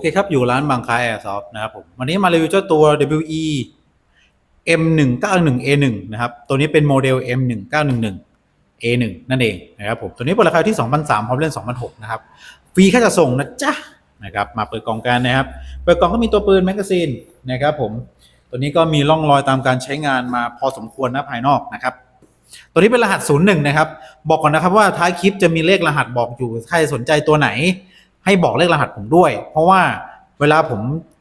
เคครับ อยู่ร้านบางคายแอร์ซอฟนะครับผมวันนี้มารีวิวเจ้าตัว WE M191 A1 นะครับ ตัวนี้เป็นโมเดล M1911 A1 นั่นเองนะครับผมตัวนี้เปิดราคาที่2,300พร้อมเล่น2,600นะครับฟรีค่าจะส่งนะจ๊ะนะครับมาเปิดกล่องกันนะครับ เปิดกล่องก็มีตัวปืนแมกกาซีนนะครับผมตัวนี้ก็มีร่องรอยตามการใช้งานมาพอสมควรนะภายนอกนะครับ ตัวนี้เป็นรหัส 01 นะครับ บอกก่อนนะครับว่าท้ายคลิปจะมีเลขรหัสบอกอยู่ใครสนใจตัวไหน ให้บอกเลขรหัสผมด้วย เพราะว่าเวลาผม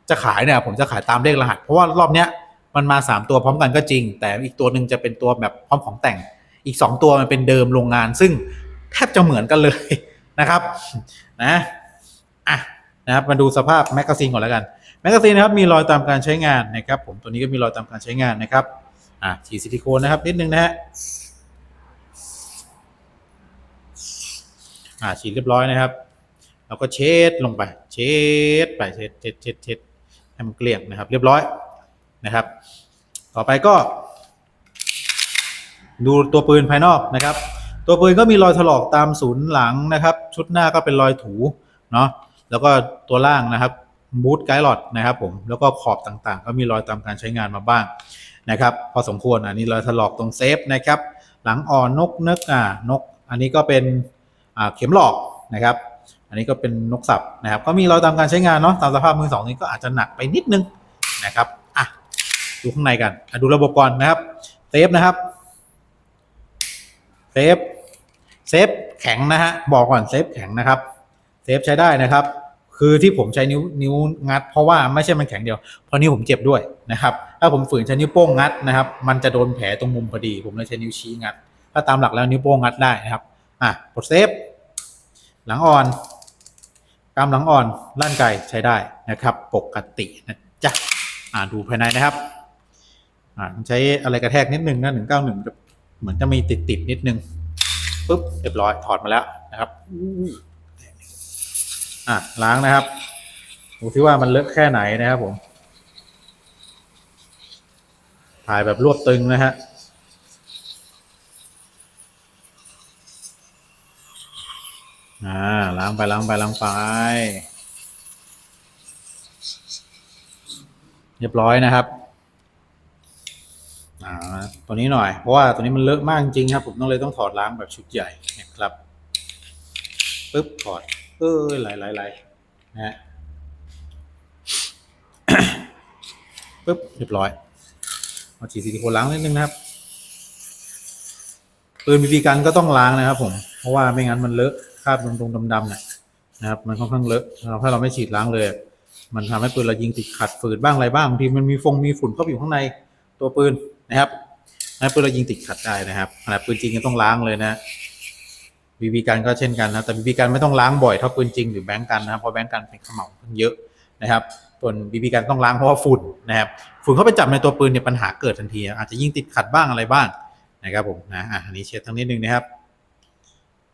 จะขายเนี่ยผมจะขายตามเลขรหัส เพราะว่ารอบเนี้ยมันมา 3 ตัวพร้อมกันก็จริง แต่อีกตัวหนึ่งจะเป็นตัวแบบพร้อมของแต่ง อีก 2 ตัวมันเป็นเดิมโรงงาน ซึ่งแทบจะเหมือนกันเลยนะครับนะอะนะครับมาดูสภาพแมกกาซีนก่อนแล้วกันแมกกาซีนนะครับมีรอยตามการใช้งานนะครับผมตัวนี้ก็มีรอยตามการใช้งานนะครับอะฉีดซิลิโคนนะครับนิดนึงนะฮะอ่าฉีดเรียบร้อยนะครับ เราก็เช็ดลงไป เช็ดไปเช็ดเช็ดเช็ดเช็ดให้มันเกลี้ยงนะครับ เรียบร้อยนะครับ ต่อไปก็ ดูตัวปืนภายนอกนะครับ ตัวปืนก็มีรอยถลอกตามศูนย์หลังนะครับ ชุดหน้าก็เป็นรอยถูเนาะแล้วก็ตัวล่างนะครับบูทไกด์หลอดนะครับผมแล้วก็ขอบต่างๆ ก็มีรอยตามการใช้งานมาบ้างนะครับ พอสมควรอันนี้รอยถลอกตรงเซฟนะครับ หลังอ่อนนกเนึกอ่านก อันนี้ก็เป็นเข็มหลอกนะครับ อันนี้ก็เป็นนกสับนะครับ ก็มีรอยตามการใช้งานเนาะตามสภาพมือสองนี้ก็อาจจะหนักไปนิดนึงนะครับอะดูข้างในกันดูระบบก่อนนะครับเซฟนะครับเซฟเซฟแข็งนะฮะบอกก่อนเซฟแข็งนะครับเซฟใช้ได้นะครับ คือที่ผมใช้นิ้วนิ้วงัด เพราะว่าไม่ใช่มันแข็งเดียวเพราะนิ้วผมเจ็บด้วยนะครับ ถ้าผมฝืนใช้นิ้วโป้งงัดนะครับ มันจะโดนแผลตรงมุมพอดี ผมเลยใช้นิ้วชี้งัด ถ้าตามหลักแล้วนิ้วโป้งงัดได้นะครับอะกดเซฟหลังอ่อน กล้ามหลังอ่อนล่านไก่ใช้ได้นะครับ ปกตินะจ๊ะอ่าดูภายในนะครับ อ่าใช้อะไรกระแทกนิดนึงนะหนึ่งเก้าหนึ่งเหมือนจะมีติดติดๆนิดนึงปุ๊บเรียบร้อยถอดมาแล้วนะครับอะล้างนะครับดูที่ว่ามันเลอะแค่ไหนนะครับผมถ่ายแบบรวบตึงนะฮะ อ่าล้างไปล้างไปล้างไป เรียบร้อยนะครับอ่าตัวนี้หน่อย เพราะว่าตัวนี้มันเลอะมากจริงครับ ผมต้องเลยต้องถอดล้างแบบชุดใหญ่นะครับปึ๊บถอดเอ้ยไหลไหลไหลนะฮะปึ๊บเรียบร้อยเอาฉีดซิลิโคนล้างนิดนึงนะครับปืนบีบีกันก็ต้องล้างนะครับผม เพราะว่าไม่งั้นมันเลอะ ราบตรงๆดำๆเนี่ยนะครับมันค่อนข้างเลอะเราถ้าเราไม่ฉีดล้างเลย มันทำให้ปืนเรายิงติดขัดฝืดบ้างอะไรบ้างบางทีมันมีฟงมีฝุ่นเข้าไปอยู่ข้างในตัวปืนนะครับให้ปืนเรายิงติดขัดได้นะครับขนาดปืนจริงยังต้องล้างเลยนะบีบีกันก็เช่นกันนะแต่บีบีกันไม่ต้องล้างบ่อยเท่าปืนจริงหรือแบงก์กันนะครับเพราะแบงก์กันเป็นขมเหลาเยอะนะครับส่วนบีบีกันต้องล้างเพราะว่าฝุ่นนะครับฝุ่นเข้าไปจับในตัวปืนเนี่ยปัญหาเกิดทันที อาจจะยิงติดขัดบ้างอะไรบ้างนะครับผมนะอะอันนี้เช็ดทั้งนิดนึงนะครับ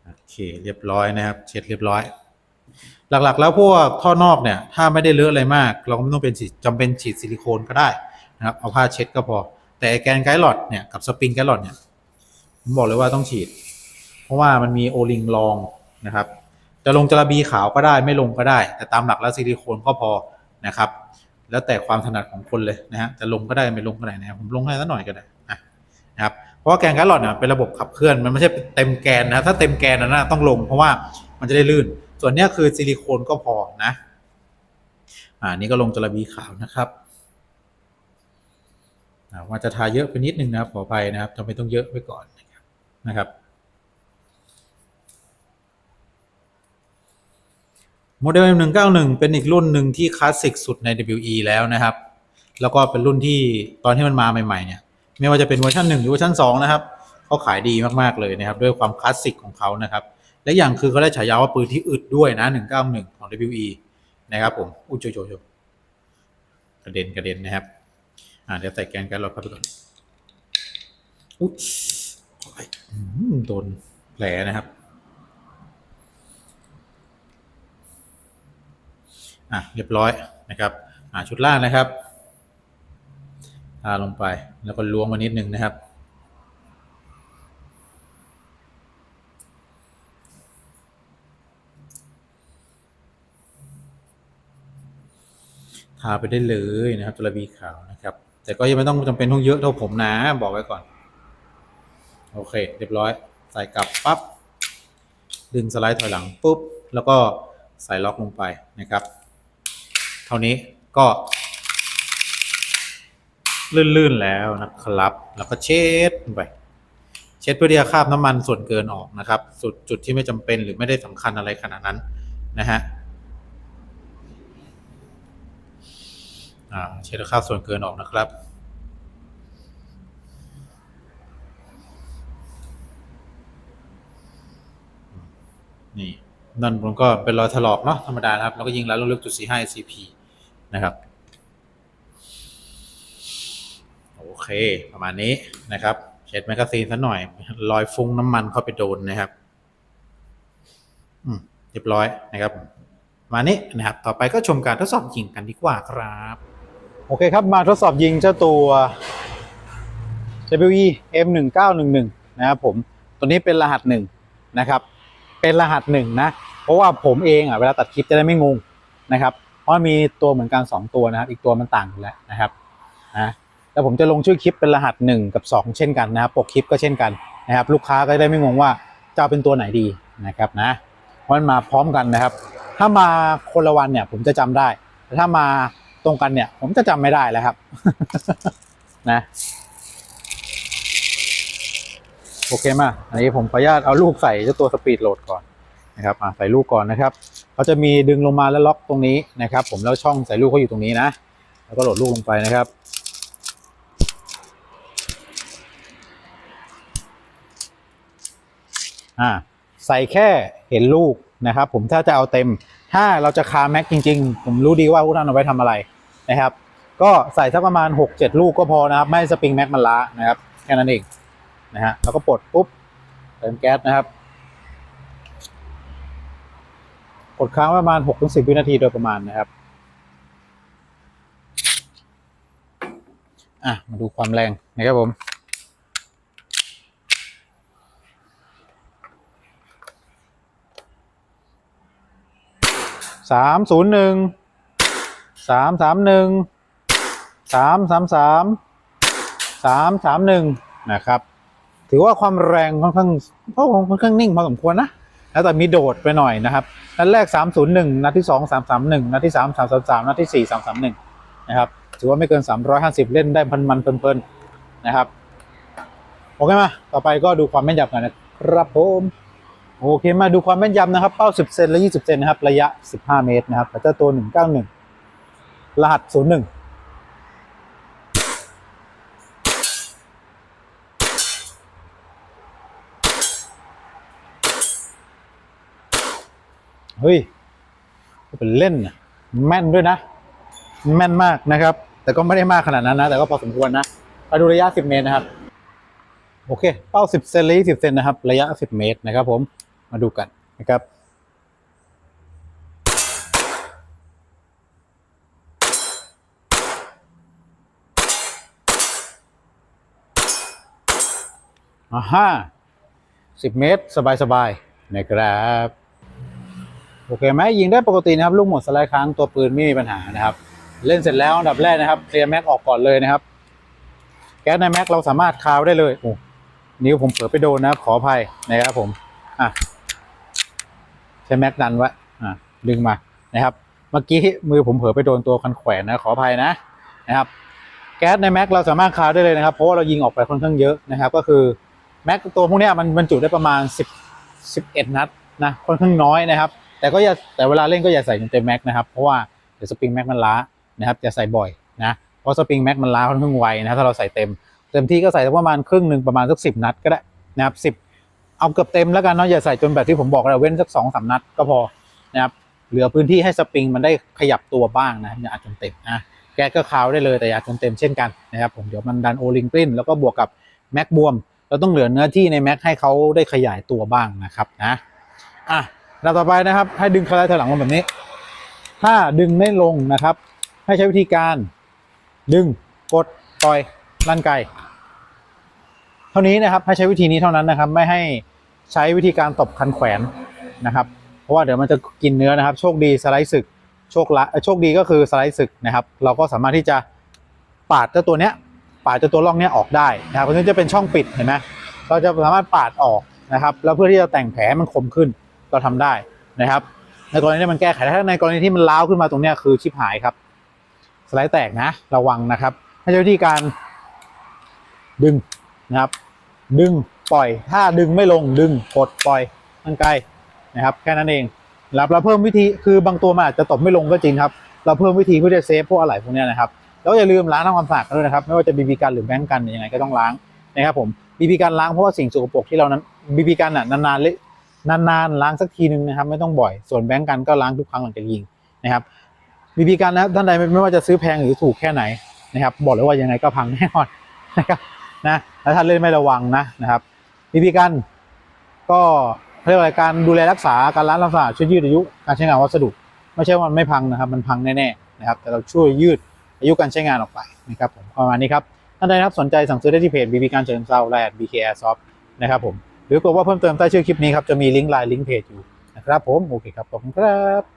โอเคเรียบร้อยนะครับ เช็ดเรียบร้อย หลักๆ แล้วพวกท่อนอกเนี่ย ถ้าไม่ได้เลอะอะไรมาก เราก็ไม่ต้องเป็นฉีดจำเป็นฉีดซิลิโคนก็ได้นะครับเอาผ้าเช็ดก็พอ แต่แกนไกด์หลอดเนี่ยกับสปริงไกด์หลอดเนี่ยผมบอกเลยว่าต้องฉีด เพราะว่ามันมีโอลิงรองนะครับ จะลงจระบีขาวก็ได้ไม่ลงก็ได้ แต่ตามหลักแล้วซิลิโคนก็พอนะครับ แล้วแต่ความถนัดของคนเลยนะฮะจะลงก็ได้ไม่ลงก็ได้นะครับผมลงให้สักหน่อยก็ได้นะครับ เพราะว่าแกนการ์ดหลอดเนี่ยเป็นระบบขับเคลื่อนมันไม่ใช่เต็มแกนนะถ้าเต็มแกนนะนะต้องลง เพราะว่ามันจะได้ลื่น ส่วนนี้คือซิลิโคนก็พอนะ อ่านี่ก็ลงจระบีขาวนะครับอาว่าจะทาเยอะไปนิดนึงนะครับขออภัยนะครับทำไมต้องเยอะไว้ก่อนนะครับนะครับโมเดล M191 เป็นอีกรุ่นหนึ่งที่คลาสสิกสุดใน WE แล้วนะครับ แล้วก็เป็นรุ่นที่ตอนที่มันมาใหม่ ๆ เนี่ย ไม่ว่าจะเป็นเวอร์ชัน1หรือเวอร์ชัน2นะครับเขาขายดีมากๆเลยนะครับ ด้วยความคลาสสิกของเขานะครับ และอย่างคือเขาได้ฉายาว่าปืนที่อึดด้วยนะ191ของ WE นะครับผมอุ้ยโจโจโจกระเด็นกระเด็นนะครับ อ่าเดี๋ยวใส่แกนกันเราเข้าไปก่อนอุ้ยโอ้ยอืมโดนแผลนะครับอะเรียบร้อยนะครับอ่าชุดล่างนะครับ ทาลงไป แล้วก็ล้วงมานิดนึงนะครับ ทาไปได้เลยนะครับตัวระบีขาวนะครับ แต่ก็ยังไม่ต้องจำเป็นต้องเยอะเท่าผมนะบอกไว้ก่อน โอเค เรียบร้อย ใส่กลับปั๊บดึงสไลด์ถอยหลังปุ๊บ แล้วก็ใส่ล็อกลงไปนะครับ เท่านี้ก็ ลื่นๆแล้วนะครับ แล้วก็เช็ดไป เช็ดเพื่อที่จะคาบน้ำมันส่วนเกินออกนะครับ สุดจุดที่ไม่จำเป็นหรือไม่ได้สำคัญอะไรขนาดนั้นนะฮะเช็ดคราบส่วนเกินออกนะครับนี่นั่นผมก็เป็นรอยถลอกเนาะธรรมดานะครับ แล้วก็ยิงแล้วลึกจุดสี่ห้า CP นะครับ โอ เค ประมาณนี้นะครับ เช็ดแมกกาซีนสักหน่อย รอยฟุ้งน้ำมันเข้าไปโดนนะครับ อืมเรียบร้อยนะครับประมาณนี้นะครับ ต่อไปก็ชมการทดสอบยิงกันดีกว่าครับ โอเคครับมาทดสอบยิงเจ้าตัว WE M1911 นะครับผม ตัวนี้เป็นรหัสหนึ่งนะครับ เป็นรหัสหนึ่งนะ เพราะว่าผมเองอะเวลาตัดคลิปจะได้ไม่งงนะครับ เพราะมีตัวเหมือนกัน 2 ตัวนะครับ อีกตัวมันต่างอยู่แล้วนะครับนะ แล้วผมจะลงชื่อคลิปเป็นรหัส 1 กับ 2 เช่นกันนะครับปกคลิปก็เช่นกันนะครับ ลูกค้าก็จะได้ไม่งงว่าจะเอาเป็นตัวไหนดีนะครับนะเพราะมันมาพร้อมกันนะครับ ถ้ามาคนละวันเนี่ยผมจะจำได้แต่ถ้ามาตรงกันเนี่ย ผมจะจำไม่ได้แล้วครับนะโอเคมาอันนี้ผมขออนุญาตเอาลูกใส่เจ้าตัวสปีดโหลดก่อนนะครับใส่ลูกก่อนนะครับเขาจะมีดึงลงมาแล้วล็อกตรงนี้นะครับ ผมแล้วช่องใส่ลูกเขาอยู่ตรงนี้นะ แล้วก็โหลดลูกลงไปนะครับ อ่าใส่แค่เห็นลูกนะครับ ผมถ้าจะเอาเต็ม ถ้าเราจะคาแม็กจริง ๆ ผมรู้ดีว่าพวกท่านเอาไว้ทำอะไรนะครับ ก็ใส่สักประมาณ 6-7 ลูกก็พอนะครับ ไม่สปริงแม็กมันล้านะครับ แค่นั้นเองนะฮะแล้วก็ปลดปุ๊บเติมแก๊สนะครับกดค้างประมาณ 6-10 วินาทีโดยประมาณนะครับ อะ มาดูความแรงนะครับผม สามศูนย์หนึ่งสามสามหนึ่งสามสามสามสามสามหนึ่งนะครับ ถือว่าความแรงค่อนข้างก็ค่อนข้างนิ่งพอสมควรนะแล้วแต่มีโดดไปหน่อยนะครับนัดแรก 301 นัดที่ 2 331 นัดที่ 3 333 นัดที่ 4 331 นะครับ ถือว่าไม่เกิน 350 เล่นได้พันมันเพลินๆ นะครับ โอเคมา ต่อไปก็ดูความแม่นยำกันนะครับผม โอเคมาดูความแม่นยำนะครับ เป้า 10 เซนและ 20 เซนนะครับ ระยะ 15 เมตรนะครับแต่เจ้าตัว 191 รหัส 01เฮ้ยเป็นเล่นนะแม่นด้วยนะ แม่นมากนะครับ แต่ก็ไม่ได้มากขนาดนั้นนะ แต่ก็พอสมควรนะมาดูระยะ 10 เมตรนะครับ โอเค เป้า 10 เซนและ20 เซนนะครับ ระยะ 10 เมตรนะครับผม มาดูกันนะครับ อ่าฮ่า10เมตร สบายๆนะครับ โอเคไหมยิงได้ปกตินะครับ ลูกหมดสไลด์ค้างตัวปืนไม่มีปัญหานะครับ เล่นเสร็จแล้วอันดับแรกนะครับเคลียร์แม็กออกก่อนเลยนะครับ แก๊สในแม็กเราสามารถคาวได้เลยโอ้นิ้วผมเผลอไปโดนนะครับขออภัยนะครับผม อะ ใช้แม็กดันไว้อะดึงมานะครับ เมื่อกี้มือผมเผลอไปโดนตัวคันแขวนนะขออภัยนะนะครับ แก๊สในแม็กเราสามารถคาได้เลยนะครับ เพราะว่าเรายิงออกไปค่อนข้างเยอะนะครับ ก็คือแม็กตัวพวกนี้มันบรรจุได้ประมาณ 10 11 นัดนะค่อนข้างน้อยนะครับ แต่ก็อย่าแต่เวลาเล่นก็อย่าใส่จนเต็มแม็กนะครับเพราะว่าเดี๋ยวสปริงแม็กมันล้านะครับอย่าใส่บ่อยนะเพราะสปริงแม็กมันล้าค่อนข้างไวนะถ้าเราใส่เต็มเต็มที่ก็ใส่ประมาณครึ่งหนึ่งประมาณสักสิบนัดก็ได้นะครับสิบ เอาเกือบเต็มแล้วกันเนาะอย่าใส่จนแบบที่ผมบอกเราเว้นสักสองสามนัดก็พอนะครับเหลือพื้นที่ให้สปริงมันได้ขยับตัวบ้างนะอย่าอัดจนเต็มนะแก๊สก็คาวได้เลยแต่อย่าจนเต็มเช่นกันนะครับผมเดี๋ยวมันดันโอลิงกลิ้นแล้วก็บวกกับแม็กบวมเราต้องเหลือเนื้อที่ในแม็กให้เขาได้ขยายตัวบ้างนะครับนะอะเราต่อไปนะครับ ให้ดึงคลายถอยหลังลงแบบนี้ ถ้าดึงไม่ลงนะครับ ให้ใช้วิธีการดึงกดปล่อยลั่นไก ท่านี้นะครับให้ใช้วิธีนี้เท่านั้นนะครับ ไม่ให้ใช้วิธีการตบคันแขวนนะครับ เพราะว่าเดี๋ยวมันจะกินเนื้อนะครับ โชคดีสไลด์ศึกโชคละโชคดีก็คือสไลด์ศึกนะครับ เราก็สามารถที่จะปาดเจ้าตัวเนี้ยปาดเจ้าตัวร่องเนี้ยออกได้นะครับเพราะฉะนั้นจะเป็นช่องปิดเห็นไหมเราจะสามารถปาดออกนะครับ แล้วเพื่อที่จะแต่งแผลให้มันคมขึ้นเราทำได้นะครับ ในกรณีที่มันแก้ไขถ้าในกรณีที่มันล้าวขึ้นมาตรงเนี้ยคือชิบหายครับ สไลด์แตกนะระวังนะครับให้ใช้วิธีการดึง นะครับ ดึงปล่อยถ้าดึงไม่ลงดึงกดปล่อยมันไกลนะครับแค่นั้นเองแล้วเราเพิ่มวิธีคือบางตัวมันอาจจะตบไม่ลงก็จริงครับ เราเพิ่มวิธีเพื่อจะเซฟพวกอะไรพวกนี้นะครับแล้วอย่าลืมล้างทำความสะอาดกันด้วยนะครับ ไม่ว่าจะบีบีกันหรือแบงก์กันยังไงก็ต้องล้างนะครับผมบีบีกันล้างเพราะว่าสิ่งสกปรกที่เรานั้นบีบีกันอะนานๆเลยนานๆล้างสักทีนึงนะครับ ไม่ต้องบ่อยส่วนแบงก์กันก็ล้างทุกครั้งหลังจากยิงนะครับบีบีกันนะท่านใดไม่ไม่ว่าจะซื้อแพงหรือถูกแค่ไหนนะครับ บอกเลยว่ายังไงก็พังแน่นอนนะครับนะ แล้วท่านเล่นไม่ระวังนะนะครับบีบีกันก็เรียกว่าอะไรการดูแลรักษาการล้างทำความสาช่วยยืดอายุการใช้งานวัสดุ ไม่ใช่ว่ามันไม่พังนะครับ มันพังแน่ๆนะครับ แต่เราช่วยยืดอายุการใช้งานออกไปนะครับผมประมาณนี้ครับท่านใดครับสนใจสั่งซื้อได้ที่เพจ BB การเชิญเซาและ BK Airsoft นะครับผมหรือกดว่าเพิ่มเติมใต้ชื่อคลิปนี้ครับจะมีลิงก์ไลน์ลิงก์เพจอยู่นะครับผมโอเคครับขอบคุณครับ